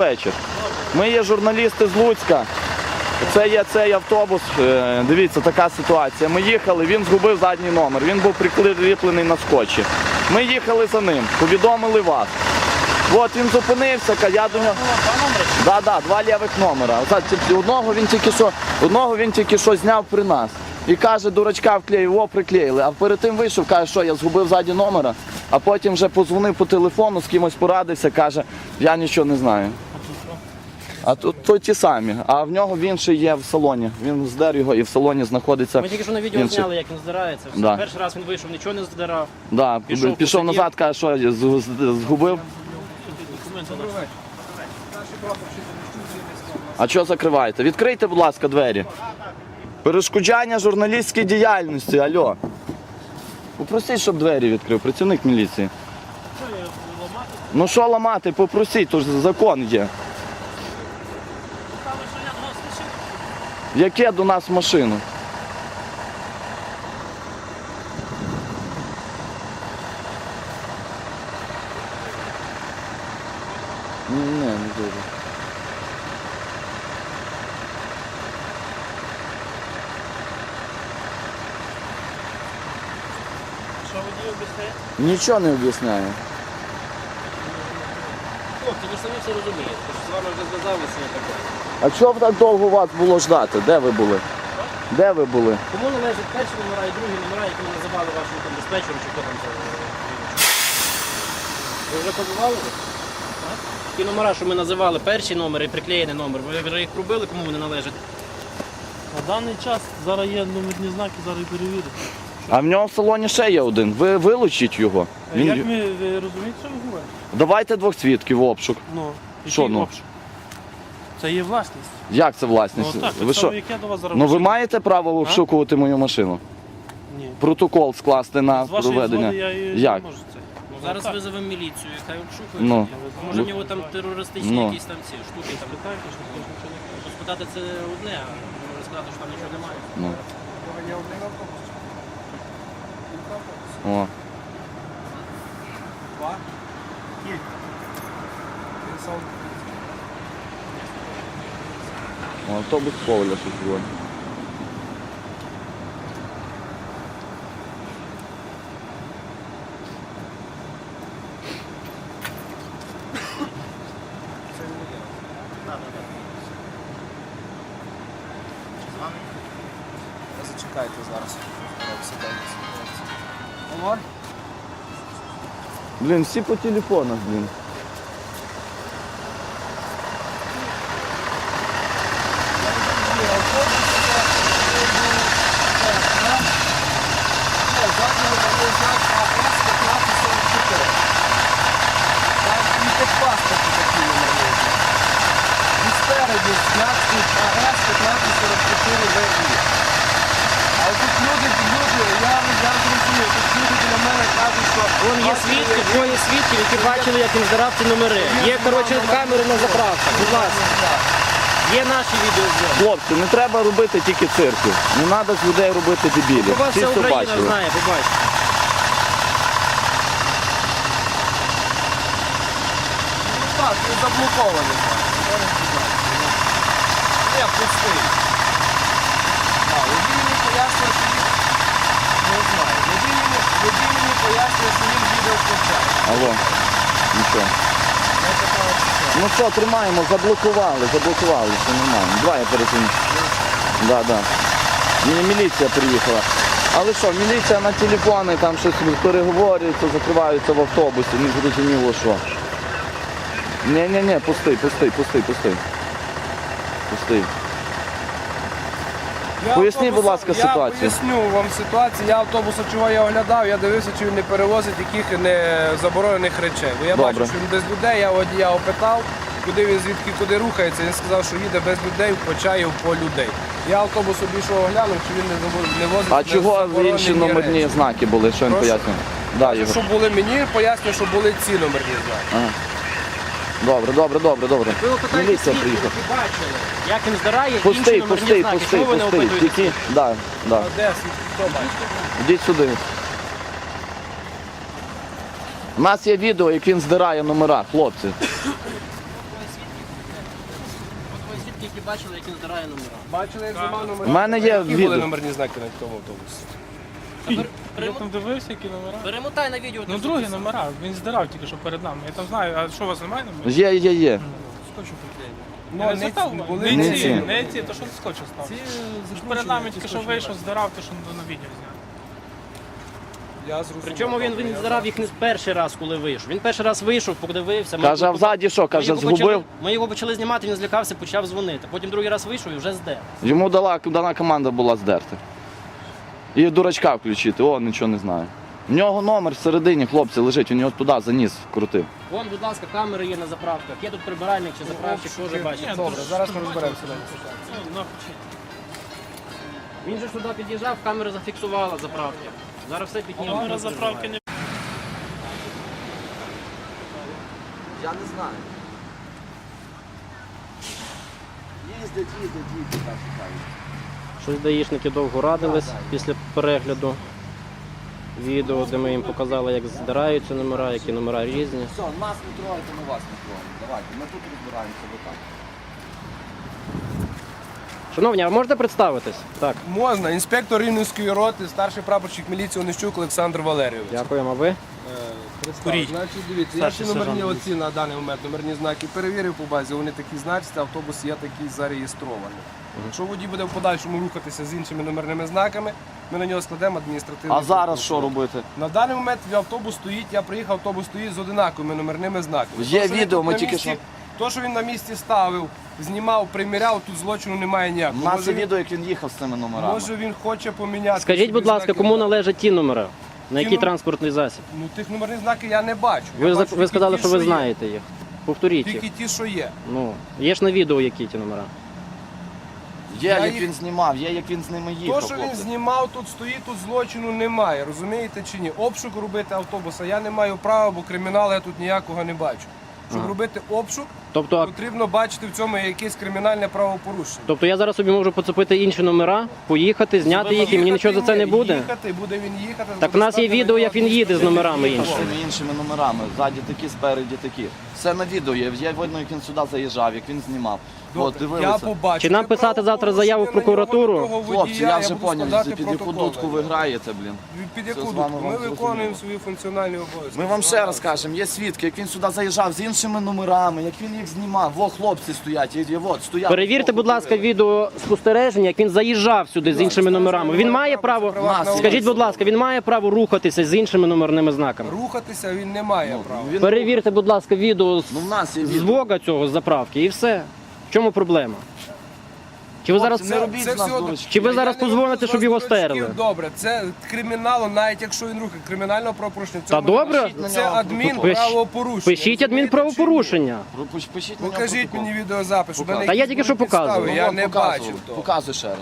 вечір. Ми є журналісти з Луцька. Це є цей автобус. Е, Дивіться, така ситуація. Ми їхали, він згубив задній номер. Він був прикріплений на скотчі. Ми їхали за ним, повідомили вас. От він зупинився, я до. Да, да, два лівих номера. Одного він тільки що, одного він тільки що зняв при нас. І каже, дурачка вклеїв, о, приклеїли. А перед тим вийшов, каже, що я згубив ззаді номера, а потім вже подзвонив по телефону, з кимось порадився, каже, я нічого не знаю. А тут то ті самі. А в нього він ще є в салоні. Він здер його і в салоні знаходиться. Ми тільки що на відео інший. зняли, як він здирається. Все. Да. Перший раз він вийшов, нічого не здирав. Да, Пішов, пішов, посидів. назад, каже, що я з- з- згубив. А що закриваєте? Відкрийте, будь ласка, двері. Перешкоджання журналістській діяльності, альо. Попросіть, щоб двері відкрив, працівник міліції. Ну що ламати, попросіть, то ж закон є. Яке до нас машину? Не, не дуже. Що водій обіцяє? Нічого не об'ясняє. Ви самі все розумієте, що з вами вже зв'язалися і так далі. А чого так довго вас було ждати? Де ви були? Де ви були? Кому належать перші номера і другі номера, які ми називали вашим там диспетчером чи хто там це? Ви вже побували? ви? Так? Ті номера, що ми називали перші номери і приклеєний номер, ви вже їх пробили, кому вони належать? На даний час зараз є номерні знаки, зараз і перевірити. А в нього в салоні ще є один. Ви вилучіть його. Він... Як ми ви розумієте, що ви говорите? Давайте двох свідків в обшук. Ну, Що ну? обшук? Це є власність. Як це власність? Ну так, ви так що? як я до вас зараз. Ну ви маєте право обшукувати мою машину? Ні. Протокол скласти на З вашої проведення. згоди я і Як? не можу це. Ну, зараз так. визовемо міліцію, хай обшукують. Ну. Може в нього там терористичні Ну. якісь там ці штуки там літають, що там нічого не кажуть. Спитати це одне, а може сказати, що там нічого немає. Ну. О. О, автобус Коваля щось було. Зачекайте зараз. Блін, всі по телефонах, блін. Спереді знак АС 1544 ВІ. А тут люди, люди, я, я зрозумів, тут люди біля мене кажуть, є свідки, двоє свідків, які бачили, як він здирав ці номери. Є, коротше, камери на заправках. Будь ласка. Є наші відеозйомки. Хлопці, не треба робити тільки цирку. Не треба з людей робити дебілів. У вас Всі вся все Україна бачили. знає, побачите. Ну так, він заблокований. Я пустий. А, водій мені пояснює, що він... Не знаю. Водій мені, водій мені пояснює, що він відео. Алло, нічого. Ну що, тримаємо, заблокували, заблокували, все нормально. Давай я перезвоню. Да, да. Мені міліція приїхала. Але що, міліція на телефони, там щось переговорюється, закриваються в автобусі, не зрозуміло що. Ні-ні-ні, пустий, пустий, пустий, пустий. Пустий. Я Поясніть, будь ласка, ситуацію. Я поясню вам ситуацію. Я автобуса чого я оглядав, я дивився, чи він не перевозить яких не заборонених речей. Бо я Добре. бачу, що він без людей, я водія опитав, куди він звідки куди рухається. Він сказав, що їде без людей, почає по людей. Я автобус обійшов оглянув, чи він не возить. А не чого інші номерні речі. знаки були, що він Прошу? пояснює? Да, Ігор. Що були мені, пояснюю, що були ці номерні знаки. Добре, добре, добре, добре. Ви Міліція свідків, приїхала. які бачили, як він здирає інші Пустий, номерні пустий, знаки. пустий, ви не пустий. опитуєте? Тільки, да, да. Де свідки? Хто бачить? Ідіть сюди. У нас є відео, як він здирає номера, хлопці. свідки, які бачили, як він здирає номера. Бачили, як зламав номер? У мене є Які були відео. номерні знаки на тому автобусі? Я там дивився, які номера. Перемотай на відео. Ну ти другі записав. номера, він здирав тільки що перед нами. Я там знаю, а що у вас немає номерів? Є, є, є. Скотчу приклеїли. Ну, не ці, були Не ці, не ці, то що скотчу став. Ці Ж перед нами тільки що вийшов, здирав, то що на відео зняв. Я зрозумів. Причому він, він Я здирав їх не перший раз, коли вийшов. Він перший раз вийшов, подивився. ми Каже, а його- взаді що? ми Каже, його почали- згубив. Ми його почали знімати, він злякався, почав дзвонити. Потім другий раз вийшов і вже здер. Йому дала, дана команда була здерти. І дурачка включити, о, нічого не знаю. В нього номер всередині, хлопці, лежить, у нього туди заніс, крутив. Вон, будь ласка, камери є на заправках. Є тут прибиральник чи заправщик, теж бачить. Ні, Добре, зараз ми розберемося. Ну. Він же ж туди під'їжджав, камера зафіксувала заправки. Зараз все піднімемо. Номера заправки не Я не знаю. Їздять, їздять, їздять, так кажуть. Щось даїшники довго радились після перегляду відео, де ми їм показали, як здираються номера, які номера різні. Все, нас не трогайте, ми вас не трогаємо. Давайте, ми тут розбираємося, бо так. Шановні, а можете представитись? Так, Можна. Інспектор Рівненської роти, старший прапорщик міліції Онищук Олександр Валерійович. дякуємо. А ви? Курій. Значить, дивіться, я Старший ще номерні сержант оці на даний момент номерні знаки перевірив по базі. Вони такі значаться, автобус є такий зареєстрований. Якщо водій буде в подальшому рухатися з іншими номерними знаками, ми на нього складемо адміністративний. А зараз протокол. що робити? На даний момент автобус стоїть, я приїхав, автобус стоїть з одинаковими номерними знаками. Є То, що він відео, тут ми на тільки місці- що- То, що він на місці ставив, знімав, приміряв, тут злочину немає У ніякого. нас Може, є він- відео, як він їхав з цими номерами. Може він хоче поміняти. Скажіть, собі будь ласка, знаки кому на- належать ті номера? На який транспортний засіб? Ну тих номерних знаків я не бачу. Ви, за- бачу ви сказали, ті, що ви є. знаєте їх. Повторіть їх. Тільки ті, що є. Ну, є ж на відео, які ті номера. Є, Я як їх- він знімав, є, як він з ними їхав. То, що він хлопці. знімав, тут стоїть, тут злочину немає. Розумієте чи ні? Обшук робити автобуса я не маю права, бо криміналу я тут ніякого не бачу. Щоб Ага. робити обшук, Тобто, потрібно бачити в цьому якесь кримінальне правопорушення. тобто я зараз собі можу поцепити інші номера, поїхати, зняти їх, і мені нічого за це не буде. Їхати, буде він їхати. Так в нас є відео, як він їде з номерами іншими. іншими номерами. Ззаді такі, спереді такі. Все на відео є. Є видно, як він сюди заїжджав, як він знімав. От, я дивилися. побачу. Чи нам писати завтра заяву в прокуратуру? Хлопці, я вже поняв, під яку дудку ви граєте, блін. Під яку з дудку? Ми вам виконуємо зрозуміло. свої функціональні обов'язки. Ми вам ще раз кажемо, є свідки, як він сюди заїжджав з іншими номерами, як він їх знімав. Во, хлопці стоять, і, і, от, стоять. Перевірте, будь ласка, відео спостереження, як він заїжджав сюди з іншими номерами. Він має право. Нас- Скажіть, будь ласка, він має право рухатися з іншими номерними знаками. Рухатися він не має права. Він- Перевірте, будь ласка, відео з, Ну, в нас є з відео. вога цього з заправки і все. В чому проблема? Чи ви зараз це не робіть з нас всього- дурочки. Чи ви Я зараз не роблю з щоб вас його дурачків. стерли? Добре, це кримінал, навіть якщо він рухає кримінального правопорушення. в Та цьому добре. немає. Це адмін Пиш- правопорушення. Пишіть адмінправопорушення. Пишіть на нього Покажіть протокол. мені відеозапис. щоб Покажу. мене Та я якісь тільки що були підстави, показував. Я не показую. бачив того. Показуй ще раз.